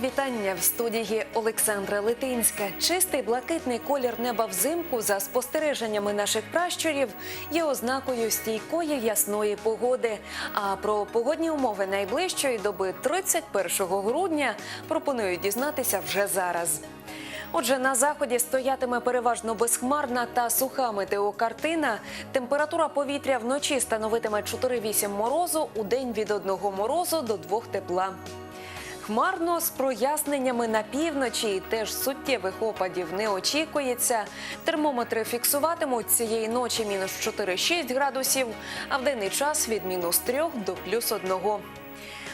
вітання в студії Олександра Литинська. Чистий блакитний колір неба взимку, за спостереженнями наших пращурів, є ознакою стійкої ясної погоди. А про погодні умови найближчої доби 31 грудня пропоную дізнатися вже зараз. Отже, на заході стоятиме переважно безхмарна та суха метеокартина. Температура повітря вночі становитиме 4-8 морозу, у день від 1 морозу до 2 тепла. Хмарно з проясненнями на півночі теж суттєвих опадів не очікується. Термометри фіксуватимуть цієї ночі мінус 4-6 градусів, а в денний час від мінус 3 до плюс 1.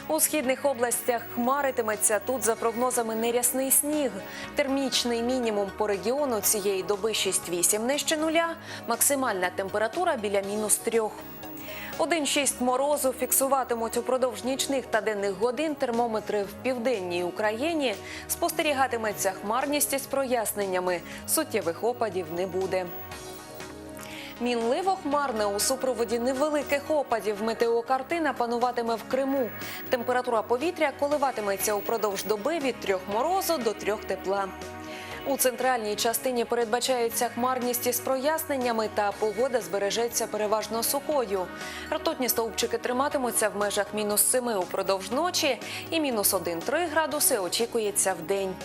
У східних областях хмаритиметься тут за прогнозами нерясний сніг. Термічний мінімум по регіону цієї доби 6-8 нижче нуля, максимальна температура біля мінус 3. 1,6 морозу фіксуватимуть упродовж нічних та денних годин термометри в південній Україні. Спостерігатиметься хмарність із проясненнями. Суттєвих опадів не буде. Мінливо хмарне у супроводі невеликих опадів метеокартина пануватиме в Криму. Температура повітря коливатиметься упродовж доби від 3 морозу до 3 тепла. У центральній частині передбачається хмарність із проясненнями та погода збережеться переважно сухою. Ртутні стовпчики триматимуться в межах мінус 7 упродовж ночі і мінус 1-3 градуси очікується в день.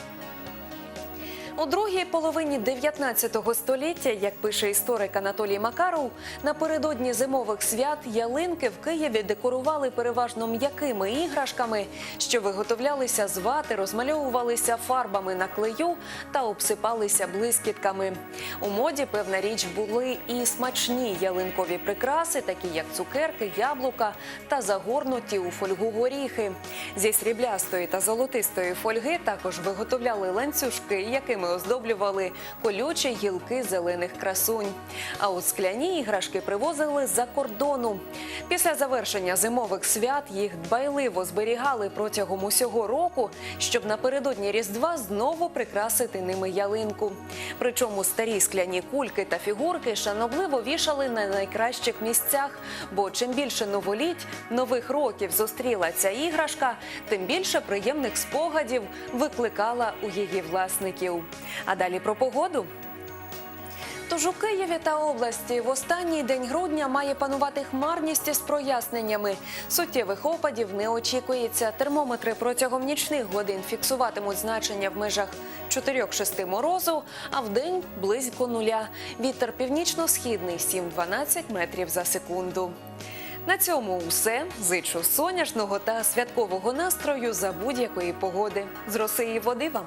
У другій половині 19 століття, як пише історик Анатолій Макаров, напередодні зимових свят ялинки в Києві декорували переважно м'якими іграшками, що виготовлялися з вати, розмальовувалися фарбами на клею та обсипалися блискітками. У моді, певна річ, були і смачні ялинкові прикраси, такі як цукерки, яблука та загорнуті у фольгу горіхи. Зі сріблястої та золотистої фольги також виготовляли ланцюжки, якими оздоблювали колючі гілки зелених красунь. А у скляні іграшки привозили з-за кордону. Після завершення зимових свят їх дбайливо зберігали протягом усього року, щоб напередодні Різдва знову прикрасити ними ялинку. Причому старі скляні кульки та фігурки шанобливо вішали на найкращих місцях. Бо чим більше новоліть, нових років зустріла ця іграшка, тим більше приємних спогадів викликала у її власників. А далі про погоду. Тож у Києві та області в останній день грудня має панувати хмарність із проясненнями. Суттєвих опадів не очікується. Термометри протягом нічних годин фіксуватимуть значення в межах 4-6 морозу, а в день близько нуля. Вітер північно-східний 7-12 метрів за секунду. На цьому усе. Зичу сонячного та святкового настрою за будь-якої погоди. З роси і води вам.